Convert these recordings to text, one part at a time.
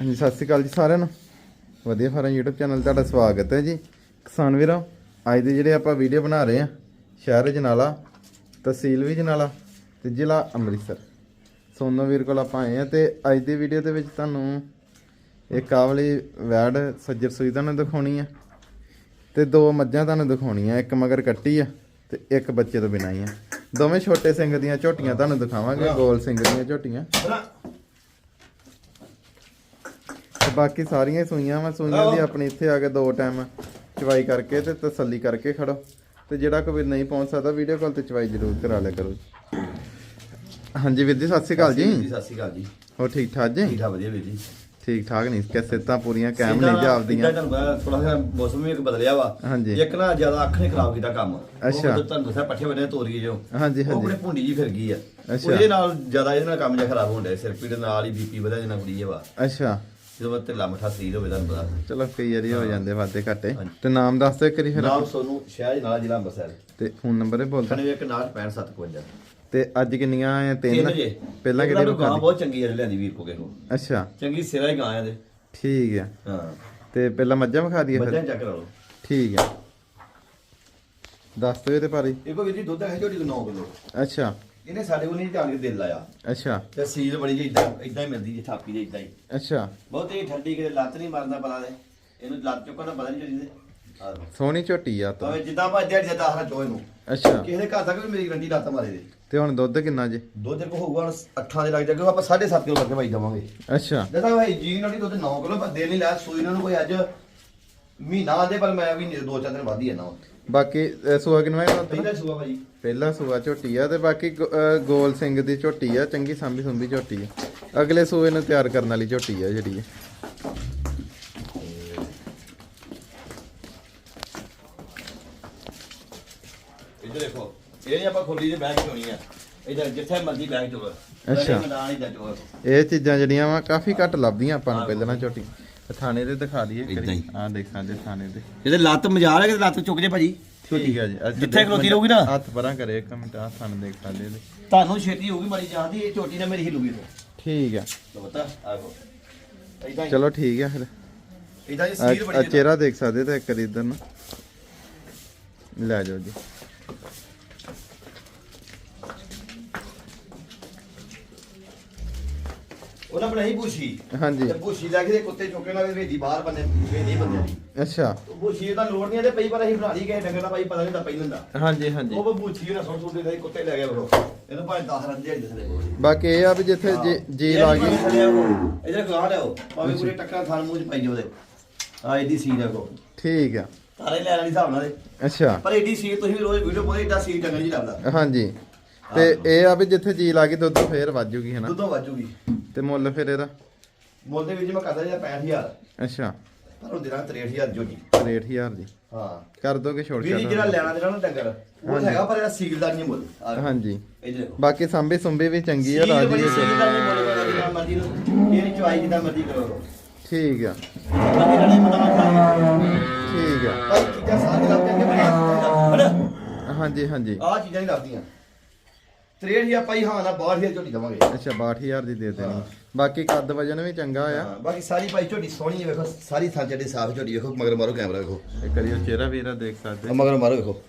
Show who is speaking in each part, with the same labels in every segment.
Speaker 1: ਹਾਂਜੀ, ਸਤਿ ਸ਼੍ਰੀ ਅਕਾਲ ਜੀ ਸਾਰਿਆਂ ਨੂੰ। ਵਧੀਆ ਫਾਰਮ YouTube ਚੈਨਲ ਤੁਹਾਡਾ ਸਵਾਗਤ ਹੈ ਜੀ। ਕਿਸਾਨ ਵੀਰੋ, ਅੱਜ ਦੇ ਜਿਹੜੇ ਆਪਾਂ ਵੀਡੀਓ ਬਣਾ ਰਹੇ ਆ ਸ਼ਹਿਰ ਜਨਾਲਾ, ਤਹਿਸੀਲ ਵੀ ਜਨਾਲਾ ਤੇ ਜ਼ਿਲ੍ਹਾ ਅੰਮ੍ਰਿਤਸਰ। ਸੋਨੋ ਵੀਰ ਕੋਲ ਆਪਾਂ ਆਏ ਆ ਤੇ ਅੱਜ ਦੀ ਵੀਡੀਓ ਦੇ ਵਿੱਚ ਤੁਹਾਨੂੰ ਇਹ ਕਾਵਲੀ ਵਾਲੀ ਵੈੜ ਸੱਜਰ ਸੂਈ ਤੁਹਾਨੂੰ ਦਿਖਾਉਣੀ ਆ ਤੇ ਦੋ ਮੱਝਾਂ ਤੁਹਾਨੂੰ ਦਿਖਾਉਣੀਆਂ, ਇੱਕ ਮਗਰ ਕੱਟੀ ਆ ਤੇ ਇੱਕ ਬੱਚੇ ਤੋਂ ਬਿਨਾਂ ਹੀ ਆ। ਦੋਵੇਂ ਛੋਟੇ ਸਿੰਘ ਦੀਆਂ ਝੋਟੀਆਂ ਤੁਹਾਨੂੰ ਦਿਖਾਵਾਂਗੇ, ਗੋਲ ਸਿੰਘ ਦੀਆਂ ਝੋਟੀਆਂ। ਤੇ ਬਾਕੀ ਸਾਰੀਆਂ ਹੀ ਸੂਈਆਂ ਵਾ ਸੂਈਆਂ ਦੀ ਆਪਣੀ ਇੱਥੇ ਆ ਕੇ ਦੋ ਟਾਈਮ ਚਵਾਈ ਕਰਕੇ ਤੇ ਤਸੱਲੀ ਕਰਕੇ ਖੜੋ। ਤੇ ਜਿਹੜਾ ਕੋਈ ਨਹੀਂ ਪਹੁੰਚ ਸਕਦਾ ਵੀਡੀਓ ਕਾਲ ਤੇ ਚਵਾਈ ਜ਼ਰੂਰ ਕਰਾ ਲਿਆ ਕਰੋ। ਹਾਂਜੀ ਵੀਰ ਜੀ ਸਤਿ ਸ਼੍ਰੀ ਅਕਾਲ ਜੀ।
Speaker 2: ਸਤਿ ਸ਼੍ਰੀ ਅਕਾਲ ਜੀ
Speaker 1: ਹੋ ਠੀਕ ਠਾਕ ਜੀ?
Speaker 2: ਠੀਕ ਠਾਕ ਵਧੀਆ ਵੀਰ ਜੀ।
Speaker 1: ਠੀਕ ਠਾਕ ਨਹੀਂ ਕਿ ਸਿੱਧਾਂ ਪੂਰੀਆਂ ਕਾਇਮ ਨਹੀਂ ਜਾਪਦੀਆਂ।
Speaker 2: ਥੋੜਾ ਜਿਹਾ ਮੌਸਮ ਵੀ ਇੱਕ ਬਦਲਿਆ ਵਾ।
Speaker 1: ਹਾਂਜੀ।
Speaker 2: ਇੱਕ ਨਾ ਜ਼ਿਆਦਾ ਅੱਖ ਨੇ ਖਰਾਬ ਕੀਤਾ ਕੰਮ।
Speaker 1: ਅੱਛਾ।
Speaker 2: ਤੁਹਾਨੂੰ ਦੱਸਿਆ ਪੱਠੇ ਬੰਨੇ ਤੋਰੀਏ ਜੋ
Speaker 1: ਹਾਂਜੀ
Speaker 2: ਉਹ ਬੜੇ
Speaker 1: ਹਾਂਜੀ
Speaker 2: ਭੁੰਡੀ ਜੀ ਫਿਰ ਗਈ ਆ।
Speaker 1: ਅੱਛਾ।
Speaker 2: ਉਹਦੇ ਨਾਲ ਜ਼ਿਆਦਾ ਇਹਦੇ ਨਾਲ ਕੰਮ ਜਿਹਾ ਖਰਾਬ ਹੋਣ ਡਿਆ ਸਿਰ ਪੀੜ ਨਾਲ ਹੀ ਬੀਪੀ ਵਧਿਆ ਜਨਾ ਕੁੜੀ ਵਾ।
Speaker 1: ਅੱਛਾ।
Speaker 2: ਜਦੋਂ ਮੈਂ ਢਿੱਲਾ ਮੱਠਾ ਸਰੀਰ ਹੋਵੇ ਤੁਹਾਨੂੰ ਪਤਾ
Speaker 1: ਚਲੋ ਕਈ ਵਾਰੀ ਹੋ ਜਾਂਦੇ ਵਾਦੇ ਘਾਟੇ। ਤੇ ਨਾਮ ਦੱਸ ਦਿਓ ਕਰੀ ਫਿਰ।
Speaker 2: ਨਾਮ ਸੋਨੂੰ ਸ਼ਹਿਰ ਨਾਲ ਜ਼ਿਲ੍ਹਾ ਅੰਮ੍ਰਿਤਸਰ।
Speaker 1: ਤੇ ਫੋਨ ਨੰਬਰ ਇਹ ਬੋਲਦਾ
Speaker 2: 916557
Speaker 1: ਤੇ ਅੱਜ ਕਿੰਨੀਆਂ ਆ ਤਿੰਨ।
Speaker 2: ਤਿੰਨ ਜੇ
Speaker 1: ਪਹਿਲਾਂ ਕਿਹੜੇ
Speaker 2: ਤਾਂ
Speaker 1: ਨੂੰ
Speaker 2: ਗਾਂ ਬਹੁਤ ਚੰਗੀ ਹੈ ਲੈਂਦੀ ਵੀਰ ਕੋ ਕੇ ਕੋ
Speaker 1: ਅੱਛਾ।
Speaker 2: ਚੰਗੀ ਸਿਰਾ ਹੀ ਗਾਂ ਆ ਦੇ
Speaker 1: ਠੀਕ ਆ।
Speaker 2: ਹਾਂ।
Speaker 1: ਤੇ ਪਹਿਲਾਂ ਮੱਝਾਂ ਵਿਖਾ ਦਈਏ
Speaker 2: ਬੱਚਿਆਂ
Speaker 1: ਫਿਰ?
Speaker 2: ਚੱਕ ਲਾ ਲਓ।
Speaker 1: ਠੀਕ ਆ। ਦੱਸ ਦਿਓ ਇਹਦੇ ਬਾਰੇ।
Speaker 2: ਇਹ ਕੋ ਵੀਰ ਜੀ ਦੁੱਧ ਹੈ ਝੋਟੀ ਕੋ 9 ਕਿਲੋ।
Speaker 1: ਅੱਛਾ।
Speaker 2: ਇਹਨੇ ਸਾਡੇ ਕੋਲ ਨਹੀਂ ਕੇ ਦਿਲ ਲਾਇਆ।
Speaker 1: ਅੱਛਾ।
Speaker 2: ਤੇ ਸੀਲ ਬੜੀ ਜਿਹੀ ਇਦਾਂ ਇਦਾਂ ਹੀ ਮਿਲਦੀ ਜੇ ਥਾਪੀ ਦੇ ਇਦਾਂ ਹੀ।
Speaker 1: ਅੱਛਾ।
Speaker 2: ਬਹੁਤੀ ਠੰਡੀ ਕਿਤੇ ਲੱਤ ਨਹੀਂ ਮਾਰਦਾ ਪਤਾ ਦੇ ਇਹਨੂੰ ਲੱਤ ਚੁੱਕਣ ਦਾ ਪਤਾ ਨਹੀਂ ਚੱਲਦੀ ਆਹ
Speaker 1: ਸੋਹਣੀ ਝੋਟੀ ਆ ਤਾਂ।
Speaker 2: ਭਾਵੇਂ ਜਿੱਦਾਂ ਭੱਜਿਆ ਜਿੱਦਾਂ ਹਰਾ ਚੋਏ ਨੂੰ
Speaker 1: ਅੱਛਾ।
Speaker 2: ਕਿਸੇ ਦੇ ਘਰ ਤੱਕ ਵੀ ਮੇਰੀ ਗਰੰਟੀ ਲੱਤ ਮਾਰੇ ਦੇ
Speaker 1: ਤੇ ਹੁਣ ਦੁੱਧ ਕਿੰਨਾ ਜੇ?
Speaker 2: ਦੁੱਧ ਕੋ ਹੋਊਗਾ ਹੁਣ ਅੱਠਾਂ ਦੇ ਲੱਗ ਜਾਗੇ ਆਪਾਂ 7.5 ਕਿਲੋ ਕਰਕੇ ਭਾਈ ਦਵਾਂਗੇ।
Speaker 1: ਅੱਛਾ।
Speaker 2: ਜਦੋਂ ਭਾਈ ਜੀ ਨਾਲ ਦੁੱਧ 9 ਕਿਲੋ ਪਰ ਦੇ ਨਹੀਂ ਲਿਆ ਸੂਈ ਇਹਨਾਂ ਨੂੰ ਕੋਈ ਅੱਜ ਮਹੀਨਾ ਦੇ ਪਰ ਮੈਂ ਵੀ ਦੋ ਚਾਰ ਦਿਨ ਵੱਧ ਹੀ ਜਾਣਾ
Speaker 1: ਬਾਕੀ ਅ, ਸੂਆ ਹੈ
Speaker 2: ਪਹਿਲਾਂ ਸੂਆ ਭਾਜੀ।
Speaker 1: ਪਹਿਲਾ ਸੂਆ ਝੋਟੀ ਆ ਤੇ ਬਾਕੀ ਗੋ- ਅ, ਗੋਲ ਸਿੰਘ ਦੀ ਝੋਟੀ ਆ ਚੰਗੀ ਸਾਂਭੀ ਸੁੰਭੀ ਝੋਟੀ ਆ। ਅਗਲੇ ਸੂਏ ਨੂੰ ਤਿਆਰ ਕਰਨ ਵਾਲੀ ਝੋਟੀ ਆ ਜਿਹੜੀ
Speaker 2: ਇੱਧਰ ਦੇਖੋ ਇਹ ਨੀ ਆਪਾਂ ਖੋਲੀ ਦੇ ਬੈਗ ਚੋਣੀ ਆ। ਇੱਧਰ ਜਿੱਥੇ ਮਰਜ਼ੀ ਬੈਗ ਚੋਰ
Speaker 1: ਅੱਛਾ।
Speaker 2: ਮੈਦਾਨ ਹੀ ਦਾ ਚੋਰ
Speaker 1: ਇਹ ਚੀਜ਼ਾਂ ਜਿਹੜੀਆਂ ਵਾ ਕਾਫੀ ਘੱਟ ਲੱਭਦੀਆਂ ਆਪਾਂ ਨੂੰ ਪਹਿਲਾਂ ਨਾ ਝੋਟੀ। ਥਾਣੇ ਦੇ ਦਿਖਾ ਦਈਏ
Speaker 2: ਏਦਾਂ ਹੀ।
Speaker 1: ਆ ਦੇਖ ਸਕਦੇ ਥਾਣੇ ਦੇ
Speaker 2: ਇਹਦੇ ਲੱਤ ਮਜਾਲ ਹੈ ਕਿ ਲੱਤ ਚੁੱਕ ਜੇ ਭਾਜੀ?
Speaker 1: ਠੀਕ ਆ ਜੀ।
Speaker 2: ਜਿੱਥੇ ਖਲੋਤੀ ਰਹੂਗੀ ਨਾ।
Speaker 1: ਹੱਥ ਪਰਾਂ ਕਰੇ ਇੱਕ ਮਿੰਟ ਆ ਥਾਣੇ ਦੇਖ ਸਕਦੇ ਇਹਦੇ।
Speaker 2: ਤੁਹਾਨੂੰ ਛੇਤੀ ਹੋਊਗੀ ਮਾਰੀ ਜਾਂਦੀ ਇਹ ਛੋਟੀ ਨੇ ਮੇਰੀ ਹਿੱਲੂਗੀ ਤੋਂ
Speaker 1: ਠੀਕ ਆ।
Speaker 2: ਆਗੋ ਇਦਾਂ ਹੀ।
Speaker 1: ਚਲੋ ਠੀਕ ਆ ਫਿਰ।
Speaker 2: ਇਦਾਂ ਹੀ
Speaker 1: ਆ
Speaker 2: ਸੀਰ
Speaker 1: ਆ
Speaker 2: ਬੜੀ
Speaker 1: ਚਿਹਰਾ ਦੇਖ ਸਕਦੇ ਤੇ ਇੱਕ ਵਾਰੀ ਇੱਧਰ ਨੂੰ। ਲੈ ਜਾਓ ਜੀ।
Speaker 2: ਉਹਨਾਂ ਬਣਾਈ ਬੂਸ਼ੀ
Speaker 1: ਹਾਂਜੀ।
Speaker 2: ਤੇ ਬੂਸ਼ੀ ਲੈ ਕੇ ਤੇ ਕੁੱਤੇ ਚੁੱਕੇ ਨਾਲ ਵੇਦੀ ਬਾਹਰ ਬੰਨੇ ਵੇਦੀ ਬੰਦੇ ਦੀ
Speaker 1: ਅੱਛਾ।
Speaker 2: ਬੂਸ਼ੀ ਤਾਂ ਲੋੜ ਨਹੀਂ ਤੇ ਪਈ ਪਰ ਅਸੀਂ ਬਣਾ ਲਈ ਕਿਸੇ ਡੰਗਰ ਦਾ ਭਾਈ ਪਤਾ ਨਹੀਂ ਤਾਂ ਪਹਿਲਾਂ ਦਾ
Speaker 1: ਹਾਂਜੀ ਹਾਂਜੀ।
Speaker 2: ਉਹ ਬੂਸ਼ੀ ਉਹਨਾਂ ਸੁੱਟ ਸੁੱਟ ਦੇ ਕੁੱਤੇ ਲੈ ਗਏ ਬਰੋ ਇਹਨੂੰ ਭਾਵੇਂ 10 ਰਨ ਦਿਹਾੜੀ ਦੱਸਦੇ
Speaker 1: ਬਾਕੀ ਇਹ ਆ ਵੀ ਜਿੱਥੇ ਜੀ- ਲਾ ਗਈ।
Speaker 2: ਇਧਰ ਗਾਂ ਲਿਆਓ ਭਾਵੇਂ ਪੂਰੇ ਟੱਕਰਾਂ ਖਾਣ ਮੂੰਹ ਚ ਪਾਈ ਉਹਦੇ ਆ ਇਹਦੀ ਸੀਰ ਆ ਕੋ
Speaker 1: ਠੀਕ ਆ।
Speaker 2: ਤਾਰੇ ਲੈਣ ਵਾਲੀ ਹਿਸਾਬ ਨਾਲ ਦੇ
Speaker 1: ਅੱਛਾ।
Speaker 2: ਪਰ ਇਹਦੀ ਸੀਰ ਤੁਸੀਂ ਰੋਜ਼ ਵੀਡੀਓ ਪਾਉਂਦੇ ਏਡਾ ਸੀਰ ਚੰਗਾ ਨਹੀਂ ਲੱਗਦਾ।
Speaker 1: ਹਾਂਜੀ। ਤੇ ਇਹ ਆ ਵੀ ਜਿੱਥੇ ਜੀ ਲਾ ਗਈ ਦੁੱਧ ਫੇਰ ਵਾਜੂਗੀ ਹਨਾ?
Speaker 2: ਦੁੱਧੋਂ ਵਾਜੂਗੀ
Speaker 1: ਤੇ ਮੁੱਲ ਫਿਰ ਇਹਦਾ?
Speaker 2: ਮੁੱਲ ਦੇ ਵਿੱਚ ਮੈਂ ਕਰਦਾ ਜੀ 65000
Speaker 1: ਅੱਛਾ।
Speaker 2: ਪਰ ਉਹ ਦੇਣਾ 63000 ਜੋ ਜੀ।
Speaker 1: 63000 ਦੀ
Speaker 2: ਹਾਂ।
Speaker 1: ਕਰ ਦੋਗੇ ਛੋੜ
Speaker 2: ਵੀਰ ਜੀ ਜਿਹੜਾ ਲੈਣਾ ਦੇਣਾ ਨਾ ਡੰਗਰ ਉਹ ਹੈਗਾ ਪਰ ਇਹਦਾ ਸੀਲ ਦਾ ਨਹੀਂ ਮੁੱਲ।
Speaker 1: ਹਾਂਜੀ। ਬਾਕੀ ਸੰਭੇ ਸੁੰਭੇ ਵੀ ਚੰਗੀ ਆ ਰਾਜੀ
Speaker 2: ਸੀਲ ਦਾ ਨਹੀਂ ਮੁੱਲ ਜਿੰਨਾ ਮਰਜ਼ੀ ਨੂੰ ਇਹ ਚੁਆਈ ਜਿੱਦਾਂ ਮਰਜ਼ੀ ਕਰੋ।
Speaker 1: ਠੀਕ ਆ। ਠੀਕ ਆ। ਹਾਂਜੀ ਹਾਂਜੀ।
Speaker 2: ਆਹ ਚੀਜ਼ਾਂ ਨਹੀਂ ਲੱਭਦੀਆਂ। 63000 ਪਾਈ ਹਾਂ ਨਾ 62000 ਝੋਟੀ ਦਵਾਂਗੇ।
Speaker 1: ਅੱਛਾ 62000 ਦੀ ਦੇ ਦੇਣੀ। ਬਾਕੀ ਕੱਦ ਵਜਨ ਵੀ ਚੰਗਾ ਆ।
Speaker 2: ਹਾਂ, ਬਾਕੀ ਸਾਰੀ ਪਾਈ ਝੋਟੀ ਸੋਹਣੀ ਹੈ ਵੇਖੋ ਸਾਰੀ ਥਾਂ ਜਿਹੜੀ ਸਾਫ਼ ਝੋਟੀ ਵੇਖੋ ਮਗਰ ਮਾਰੋ ਕੈਮਰਾ ਵੇਖੋ।
Speaker 1: ਇਹ ਕਰਿਓ ਚਿਹਰਾ ਵੀਰਾ ਦੇਖ
Speaker 2: ਆਹ
Speaker 1: ਸਕਦੇ
Speaker 2: ਮਗਰ ਮਾਰੋ ਵੇਖੋ।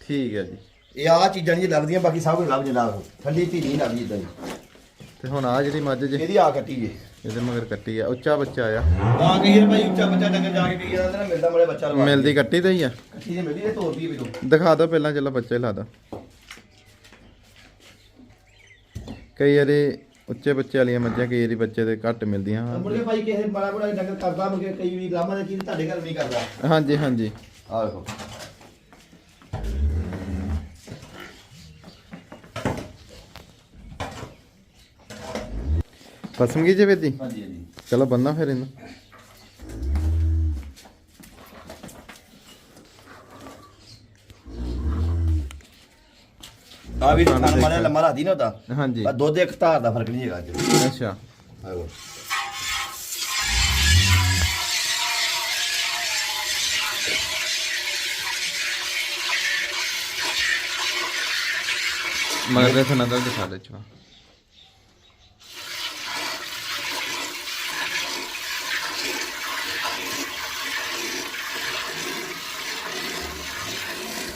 Speaker 1: ਠੀਕ ਹੈ ਜੀ।
Speaker 2: ਇਹ ਆਹ ਚੀਜ਼ਾਂ ਨਹੀਂ ਲੱਭਦੀਆਂ ਬਾਕੀ ਸਭ ਕੁਝ ਲੱਭ ਜਾਂਦਾ ਵੇਖੋ ਠੰਡੀ ਧੀ ਨਹੀਂ ਲੱਭਦੀ ਇਦਾਂ ਹੀ
Speaker 1: ਤੇ ਹੁਣ ਆ ਜਿਹੜੀ ਮੱਝ ਜੇ
Speaker 2: ਇਹਦੀ ਆ ਕੱਟੀ ਜੇ
Speaker 1: ਇਹਦੇ ਮਗਰ ਕੱਟੀ ਆ ਉੱਚਾ ਬੱਚਾ ਆ।
Speaker 2: ਆ ਕਈ ਰੁਪਏ ਉੱਚਾ ਬੱਚਾ ਡੰਗਰ ਜਾ ਕੇ ਪੀ ਜਾਂਦਾ ਨਾ ਮਿਲਦਾ ਮਲੇ ਬੱਚਾ ਲਵਾ
Speaker 1: ਮਿਲਦੀ ਕੱਟੀ ਤੇ ਹੀ ਆ।
Speaker 2: ਕੱਟੀ ਮਿਲਦੀ ਵੀ
Speaker 1: ਦਿਖਾ ਦਿਓ ਪਹਿਲਾਂ ਚਲੋ ਬੱਚੇ ਲਾ ਦੋ ਕਈ ਵਾਰੀ ਉੱਚੇ ਬੱਚੇ ਵਾਲੀਆਂ ਮੱਝਾਂ ਕਈ ਵਾਰੀ ਬੱਚੇ ਦੇ ਘੱਟ ਮਿਲਦੀਆਂ
Speaker 2: ਮੁਰਗੇ ਭਾਈ ਕਿਸੇ ਬੜਾ ਬੜਾ ਡੰਗਰ ਕਰਦਾ ਮੁਰਗੇ ਕਈ ਵੀ ਗਾਮਾਂ ਦੇ ਕੀ ਤੁਹਾਡੇ ਘਰ ਨਹੀਂ ਕਰਦਾ।
Speaker 1: ਹਾਂਜੀ ਹਾਂਜੀ।
Speaker 2: ਆ ਵੇਖੋ।
Speaker 1: ਗਈ ਜੇ ਵੇਦੀ
Speaker 2: ਹਾਂਜੀ ਹਾਂਜੀ।
Speaker 1: ਚਲੋ ਬੰਨਾ ਫਿਰ ਇਹਨੂੰ।
Speaker 2: ਆ ਵੀ ਥਾਨ
Speaker 1: ਮਾਰਿਆ
Speaker 2: ਲੰਮਾ ਲਾਦੀ ਨਾ ਉਹਦਾ
Speaker 1: ਹਾਂਜੀ।
Speaker 2: ਪਰ ਦੁੱਧ ਇੱਕ ਧਾਰ ਦਾ ਫ਼ਰਕ ਨਹੀਂ ਹੈਗਾ ਅੱਜ।
Speaker 1: ਅੱਛਾ। ਮਗਰ ਦੇ ਥਣਾ ਦਾ ਦਿਖਾ ਦੇ ਚਵਾ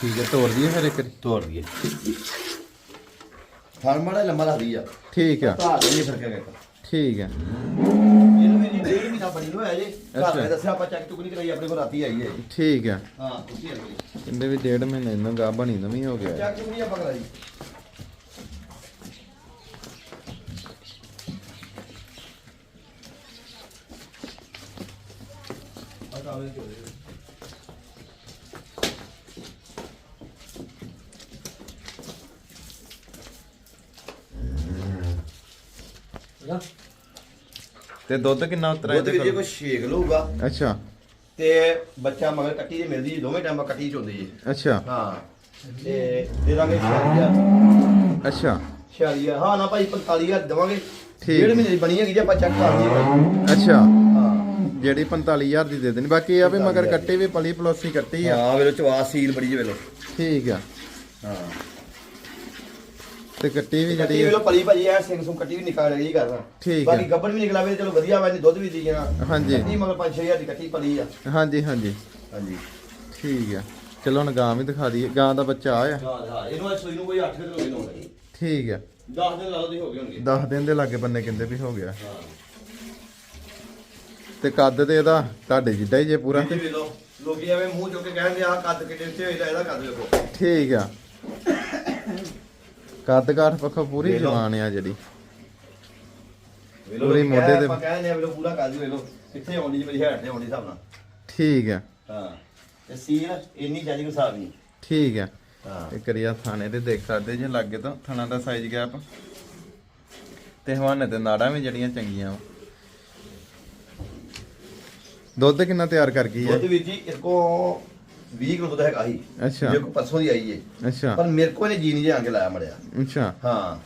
Speaker 1: ਠੀਕ ਹੈ ਤੋੜ ਦਈਏ ਫਿਰ ਇੱਕ
Speaker 2: ਤੋੜ ਦਈਏ ਥਾਲ ਮਾੜਾ ਲੰਮਾ ਲੱਗਦੀ ਆ
Speaker 1: ਠੀਕ ਆ
Speaker 2: ਧਾਰ ਨਹੀਂ ਫ਼ਰਕ ਹੈਗਾ ਇੱਕ।
Speaker 1: ਠੀਕ ਹੈ
Speaker 2: ਇਹਨੂੰ ਮੇਰੀ ਡੇਢ ਮਹੀਨਾ ਬਣੀ ਨੂੰ ਹੈ ਜੇ ਘਰ
Speaker 1: ਅੱਛਾ।
Speaker 2: ਦੇ ਦੱਸਿਆ ਆਪਾਂ ਚੈੱਕ ਚੁੱਕ ਨਹੀਂ ਕਰਾਈ ਆਪਣੇ ਕੋਲ ਰਾਤੀ ਆਈ ਹੈ ਜੀ।
Speaker 1: ਠੀਕ ਹੈ
Speaker 2: ਹਾਂ ਤੁਸੀਂ ਆ
Speaker 1: ਕਹਿੰਦੇ ਵੀ ਡੇਢ ਮਹੀਨੇ ਨੂੰ ਗਾ ਬਣੀ ਨਵੀਂ ਹੋ ਗਿਆ।
Speaker 2: ਚੈੱਕ ਚੁੱਕ ਨਹੀਂ ਆਪਾਂ ਕਰਾਈ ਆ ਕਾਵੇ ਚੋਲੇ
Speaker 1: ਤੇ ਦੁੱਧ ਕਿੰਨਾ ਉਤਰਾ
Speaker 2: ਦੁੱਧ
Speaker 1: ਇਹਦੇ
Speaker 2: ਜੇ
Speaker 1: ਕੋਲ?
Speaker 2: ਕੋਈ ਛੇਕ ਲਊਗਾ।
Speaker 1: ਅੱਛਾ।
Speaker 2: ਤੇ ਬੱਚਾ ਮਗਰ ਕੱਟੀ ਦੀ ਮਿਲਦੀ ਜੀ ਦੋਵੇਂ ਟਾਈਮ ਕੱਟੀ ਚ ਹੁੰਦੀ ਜੀ।
Speaker 1: ਅੱਛਾ।
Speaker 2: ਹਾਂ। ਤੇ ਦੇ ਦਾਂਗੇ 46000
Speaker 1: ਅੱਛਾ।
Speaker 2: 46000 ਹਾਂ ਨਾ ਭਾਈ 45000 ਦਵਾਂਗੇ।
Speaker 1: ਠੀਕ।
Speaker 2: ਡੇਢ ਮਹੀਨੇ ਦੀ ਬਣੀ ਹੈਗੀ ਜੇ ਆਪਾਂ ਚੈੱਕ ਕਰ ਲਈਏ
Speaker 1: ਅੱਛਾ।
Speaker 2: ਹਾਂ।
Speaker 1: ਜਿਹੜੀ 45000 ਦੀ ਦੇ ਦੇਣੀ। ਬਾਕੀ ਇਹ ਆ ਵੀ ਮਗਰ ਕੱਟੀ ਵੀ ਪਲੀ ਪਲੋਸੀ ਕੱਟੀ ਆ।
Speaker 2: ਹਾਂ ਵੇਲੋ ਚਵਾ ਸੀਲ ਬੜੀ ਜੇ ਵੇਲੋ।
Speaker 1: ਠੀਕ ਆ।
Speaker 2: ਹਾਂ।
Speaker 1: ਤੇ ਕੱਟੀ ਵੀ
Speaker 2: ਕੱਟੀ
Speaker 1: ਜਿਹੜੀ
Speaker 2: ਵੇਲੋ ਪਲੀ ਭਾਜੀ ਐ ਸਿੰਘ ਸੁੰ ਕੱਟੀ ਵੀ ਨਿਕਾਲ ਰਹੀ ਕਰਦਾ
Speaker 1: ਠੀਕ
Speaker 2: ਬਾਕੀ। ਗੱਬੜ ਵੀ ਨਿਕਲਾਵੇ ਚਲੋ ਵਧੀਆ ਵਾ ਦੁੱਧ ਵੀ ਦੀ ਜਾਣਾ
Speaker 1: ਹਾਂਜੀ।
Speaker 2: ਕੱਟੀ ਮਗਰ 5-6000 ਦੀ ਕੱਟੀ ਪਲੀ ਆ।
Speaker 1: ਹਾਂਜੀ ਹਾਂਜੀ।
Speaker 2: ਹਾਂਜੀ।
Speaker 1: ਠੀਕ ਆ। ਚਲੋ ਹੁਣ ਗਾਂ ਵੀ ਦਿਖਾ ਦਈਏ। ਗਾਂ ਦਾ ਬੱਚਾ ਆਇਆ
Speaker 2: ਹਾਂ ਹਾਂ। ਇਹਨੂੰ ਅੱਜ ਸੂਈ ਨੂੰ ਕੋਈ 8 ਦਿਨ ਹੋ ਗਏ ਨਾ ਹੋਣਗੇ
Speaker 1: ਠੀਕ ਆ।
Speaker 2: 10 ਦਿਨ ਲਾ ਲਓ ਦੀ ਹੋ ਗਏ ਹੋਣਗੇ।
Speaker 1: 10 ਦਿਨ ਦੇ ਲਾਗੇ ਬੰਨੇ ਕਹਿੰਦੇ ਵੀ ਹੋ ਗਿਆ।
Speaker 2: ਹਾਂ।
Speaker 1: ਤੇ ਕੱਦ ਤੇ ਇਹਦਾ ਤੁਹਾਡੇ ਜਿੱਡਾ ਹੀ ਜੇ ਪੂਰਾ।
Speaker 2: ਲੋਕੀ ਐਵੇਂ ਮੂੰਹ ਚੁੱਕ ਕੇ ਕਹਿੰਦੇ ਆ ਕੱਦ ਕਿੱਡੇ ਉੱਤੇ ਹੋਏਦਾ ਇਹਦਾ ਕੱਦ ਵੇਖੋ।
Speaker 1: ਠੀਕ ਆ। ਕੱਦ ਕਾਠ ਪੱਖੋਂ ਪੂਰੀ। ਜਵਾਨ ਆ ਜਿਹੜੀ। ਪੂਰੀ ਮੋਢੇ ਤੇ-
Speaker 2: ਆਪਾਂ ਕਹਿੰਦੇ ਆ ਵੇਲੋ ਪੂਰਾ ਕੱਦ ਵੇਲੋ ਕਿੱਥੇ ਆਉਂਦੀ ਜੀ ਮੇਰੀ ਹੈਡ ਤੇ ਆਉਂਦੀ ਹਿਸਾਬ ਨਾਲ।
Speaker 1: ਠੀਕ ਆ।
Speaker 2: ਹਾਂ। ਤੇ ਸੀਲ ਇੰਨੀ ਜਾਨੀ ਕੋ ਹਿਸਾਬ ਨਹੀਂ।
Speaker 1: ਠੀਕ ਆ।
Speaker 2: ਹਾਂ।
Speaker 1: ਇਹ ਕਰੀਆ ਥਾਣੇ ਤੇ ਦੇਖ ਸਕਦੇ ਜੇ ਲੱਗੇ ਤਾਂ ਥਾਣਾ ਦਾ ਸਾਈਜ਼ ਗੈਪ ਤੇ ਹਵਾਨੇ ਤੇ ਨਾੜਾਂ ਵੀ ਜਿਹੜੀਆਂ ਚੰਗੀਆਂ ਵਾ। ਦੁੱਧ ਕਿੰਨਾ ਤਿਆਰ ਕਰ ਗਈ ਹੈ
Speaker 2: ਦੁੱਧ ਵੀਰ ਜੀ ਇਸ ਕੋ 20 ਕਿਲੋ ਦੁੱਧ ਹੈਗਾ ਹੀ
Speaker 1: ਅੱਛਾ।
Speaker 2: ਮੇਰੇ ਕੋ ਪਰਸੋਂ ਦੀ ਆਈ ਏ।
Speaker 1: ਅੱਛਾ।
Speaker 2: ਪਰ ਮੇਰੇ ਕੋ ਨੇ ਜੀ ਨਹੀਂ ਜੇ ਆਂਗੇ ਲਾਇਆ ਮੜਿਆ।
Speaker 1: ਅੱਛਾ।
Speaker 2: ਹਾਂ।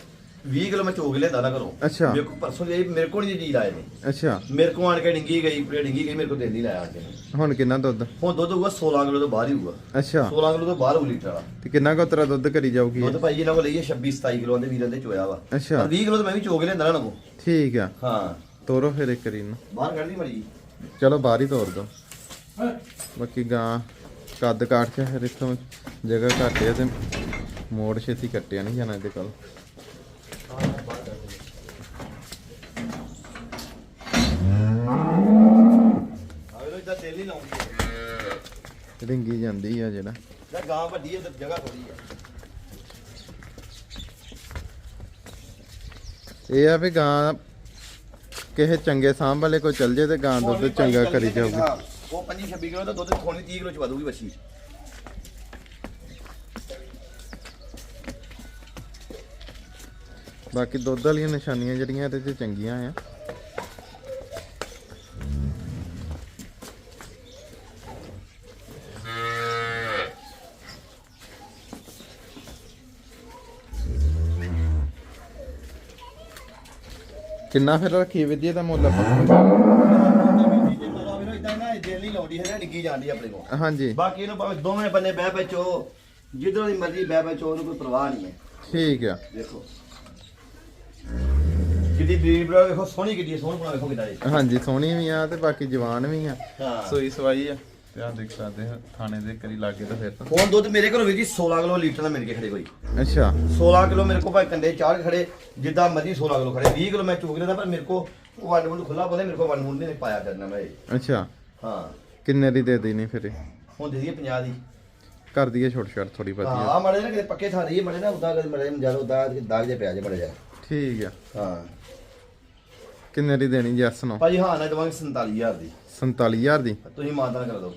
Speaker 2: 20 ਕਿਲੋ ਮੈਂ ਚੋਗ ਲੈਂਦਾ ਨਾ ਕਰੋ
Speaker 1: ਅੱਛਾ।
Speaker 2: ਮੇਰੇ ਕੋ ਪਰਸੋਂ ਦੀ ਆਈ ਮੇਰੇ ਕੋ ਨਹੀਂ ਜੀ ਲਾਏ ਨੇ।
Speaker 1: ਅੱਛਾ।
Speaker 2: ਮੇਰੇ ਕੋ ਆਣ ਕੇ ਡਿੰਗੀ ਗਈ ਪੂਰੇ ਡਿੰਗੀ ਗਈ ਮੇਰੇ ਕੋ ਦਿਨ ਨਹੀਂ ਲਾਇਆ ਆ ਕੇ
Speaker 1: ਹੁਣ ਕਿੰਨਾ ਦੁੱਧ?
Speaker 2: ਹੁਣ ਦੁੱਧ ਹੋਊਗਾ 16 ਕਿਲੋ ਤੋਂ ਬਾਹਰ ਹੀ ਹੋਊਗਾ।
Speaker 1: ਅੱਛਾ।
Speaker 2: 16 ਕਿਲੋ ਤੋਂ ਬਾਹਰ ਹੋਊ ਲੀਟਰ ਵਾਲਾ।
Speaker 1: ਤੇ ਕਿੰਨਾ ਕੁ ਉਤਰਾ ਦੁੱਧ ਕਰੀ ਜਾਊਗੀ? ਇਹ?
Speaker 2: ਦੁੱਧ ਭਾਈ ਇਹਨਾਂ ਕੋਲ ਲਈਏ 26 27 ਕਿਲੋ ਦੇ ਵੀਰਾਂ ਦੇ ਚੋਇਆ ਵਾ।
Speaker 1: ਅੱਛਾ।
Speaker 2: ਪਰ 20 ਕਿਲੋ ਤਾਂ ਮੈਂ ਵੀ ਚੋਗ ਲੈਂਦਾ ਨਾ ਕੋ
Speaker 1: ਠੀਕ ਆ।
Speaker 2: ਹਾਂ।
Speaker 1: ਤੋਰੋ ਫਿਰ ਇੱਕ ਵਾਰੀ ਨੂੰ
Speaker 2: ਬਾਹਰ ਕੱਢ ਦੀ ਮੜੀ
Speaker 1: ਚਲੋ ਬਾਹਰ ਹੀ ਤੋਰ ਦੋ। ਬਾਕੀ ਗਾਂ ਕੱਦ ਕਾਠ ਕੇ ਫਿਰ ਇੱਥੋਂ ਜਗ੍ਹਾ ਘੱਟ ਹੈ ਤੇ ਮੋੜ ਛੇਤੀ ਕੱਟਿਆ ਨਹੀਂ ਜਾਣਾ ਇਹਦੇ ਕੋਲ। ਰਿੰਗੀ ਜਾਂਦੀ ਆ ਜਿਹੜਾ।
Speaker 2: ਗਾਂ ਵੱਡੀ ਹੈ ਤੇ ਜਗ੍ਹਾ ਥੋੜੀ ਹੈ
Speaker 1: ਇਹ ਆ ਵੀ ਗਾਂ ਕਿਸੇ ਚੰਗੇ ਸਾਂਭ ਵਾਲੇ ਕੋਲ ਚੱਲ ਜੇ ਤੇ ਗਾਂ ਦੁੱਧ ਚੰਗਾ ਕਰੀ ਜਾਊਗੀ।
Speaker 2: ਉਹ 25 26 ਕਿਲੋ ਦਾ ਦੁੱਧ ਖੋਣੀ 30 ਕਿਲੋ ਚ ਵਧੂਗੀ ਬੱਚੀ
Speaker 1: ਬਾਕੀ ਦੁੱਧ ਵਾਲੀਆਂ ਨਿਸ਼ਾਨੀਆਂ ਜਿਹੜੀਆਂ ਇਹਦੇ 'ਚ ਚੰਗੀਆਂ ਆ। ਕਿੰਨਾ ਫਿਰ ਰੱਖੀ ਵਿਧੀ ਦਾ ਮੁੱਲ ਆਪਾਂ?
Speaker 2: ਨਾ ਨਹੀਂ ਲਾਉਂਦੀ ਹੈ ਡਿੱਗੀ ਜਾਂਦੀ ਆਪਣੇ ਕੋਲ।
Speaker 1: ਹਾਂਜੀ।
Speaker 2: ਬਾਕੀ ਇਹਨੂੰ ਭਾਵੇਂ ਦੋਵੇਂ ਬੰਨੇ ਬਹਿ ਬਹਿ ਚੋ ਜਿੱਧਰੋਂ ਦੀ ਮਰਜ਼ੀ ਬਹਿ ਬਹਿ ਚੋ ਉਹਨੂੰ ਕੋਈ ਪਰਵਾਹ ਨਹੀਂ ਹੈ।
Speaker 1: ਠੀਕ ਆ।
Speaker 2: ਦੇਖੋ। ਕਿੱਡੀ ਬਰੀਡ ਬਰਾ ਵੇਖੋ ਸੋਹਣੀ ਕਿੱਡੀ ਹੈ, ਸੋਹਣ ਬਣਾ ਵੇਖੋ ਕਿੱਦਾਂ ਦੀ।
Speaker 1: ਹਾਂਜੀ ਸੋਹਣੀ ਵੀ ਆ ਤੇ ਬਾਕੀ ਜਵਾਨ ਵੀ ਆ।
Speaker 2: ਹਾਂ।
Speaker 1: ਸੋਈ ਸਵਾਈ ਆ। ਤੇ ਆ ਦੇਖ ਸਕਦੇ ਆ ਥਾਣੇ ਦੇ ਕਰੀ ਲਾਗੇ ਤਾਂ ਫਿਰ ਤਾਂ।
Speaker 2: ਹੁਣ ਦੁੱਧ ਮੇਰੇ ਕੋਲ ਵੀਰ ਜੀ 16 ਕਿਲੋ ਲੀਟਰ ਦਾ ਮਿਲ ਕੇ ਖੜੇ ਕੋਈ।
Speaker 1: ਅੱਛਾ।
Speaker 2: 16 ਕਿਲੋ ਮੇਰੇ ਕੋਲ ਭਾਵੇਂ ਕੰਡੇ ਚਾੜ ਖੜੇ ਜਿੱਦਾਂ ਮਰਜ਼ੀ 16 ਕਿਲੋ ਖੜੇ। 20 ਕਿਲੋ ਮੈਂ ਚੁਗ ਲੈਂਦਾ ਪਰ ਮੇਰੇ ਕੋਲ ਉਹ ਵੰਡ ਵੰਡ ਖੁੱਲਾ ਪਤਾ ਮੇਰੇ ਕੋਲ ਵੰਡ ਵੰਡ ਨਹੀਂ ਪਾਇਆ ਕਰਨਾ ਮੈਂ।
Speaker 1: ਅੱਛਾ।
Speaker 2: ਹਾਂ।
Speaker 1: ਕਿੰਨੇ ਦੀ ਦੇ ਦੇਣੀ ਫਿਰ ਇਹ?
Speaker 2: ਹੁਣ ਦੇ ਦਈਏ 50 ਦੀ।
Speaker 1: ਕਰ ਦਈਏ ਛੋਟ ਛੋਟ ਥੋੜੀ
Speaker 2: ਹਾਂ
Speaker 1: ਬਹੁਤੀ
Speaker 2: ਆ ਮੜੇ ਨਾ ਕਿਤੇ ਪੱਕੇ ਥਾਂ ਰਹੀ ਮੜੇ ਨਾ ਉਦਾਂ ਕਦੇ ਮੜੇ ਜ਼ਿਆਦਾ ਉਦਾਂ ਦਾਗ ਜੇ ਪਿਆ ਜੇ ਮੜੇ ਜਾ
Speaker 1: ਠੀਕ ਆ।
Speaker 2: ਹਾਂ।
Speaker 1: ਕਿੰਨੇ ਦੀ ਦੇਣੀ ਜੈਸ ਨੂੰ?
Speaker 2: ਭਾਜੀ ਹਾਂ ਨਾ ਦਵਾਂਗੇ 47000 ਦੀ।
Speaker 1: 47000 ਦੀ?
Speaker 2: ਤੁਸੀਂ ਮਾਨਦਾਨ ਕਰ ਦਿਓ।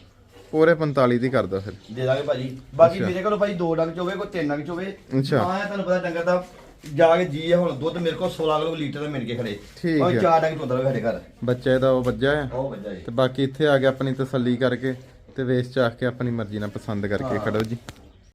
Speaker 1: ਪੂਰੇ 45 ਦੀ ਕਰ ਦੋ ਫਿਰ।
Speaker 2: ਦੇ ਦਾਂਗੇ ਭਾਜੀ। ਬਾਕੀ। ਮੇਰੇ ਕੋਲ ਭਾਜੀ ਦੋ ਡੰਗ ਚੋਵੇ ਕੋਈ ਤਿੰਨ ਡੰਗ ਚੋਵੇ।
Speaker 1: ਅੱਛਾ।
Speaker 2: ਹਾਂ ਇਹ ਤੁਹਾਨੂੰ ਪਤਾ ਡੰਗਰ ਦਾ ਜਾ ਕੇ ਜੀ ਹੁਣ ਦੁੱਧ ਮੇਰੇ ਕੋਲ 16 ਕਿਲੋ ਲੀਟਰ ਦਾ ਮਿਲ ਕੇ ਖੜੇ
Speaker 1: ਠੀਕ ਹੈ।
Speaker 2: ਚਾਰ ਡੰਗ ਚੋਂਦਾ ਸਾਡੇ ਘਰ।
Speaker 1: ਬੱਚਾ ਇਹਦਾ ਉਹ ਵੱਜਾ ਆ
Speaker 2: ਉਹ ਵੱਜਾ ਜੀ।
Speaker 1: ਤੇ ਬਾਕੀ ਇੱਥੇ ਆ ਕੇ ਆਪਣੀ ਤਸੱਲੀ ਕਰਕੇ ਤੇ ਵੇਚ ਚਾਖ ਕੇ ਆਪਣੀ ਮਰਜ਼ੀ ਨਾਲ ਪਸੰਦ ਕਰਕੇ। ਖੜੋ ਜੀ।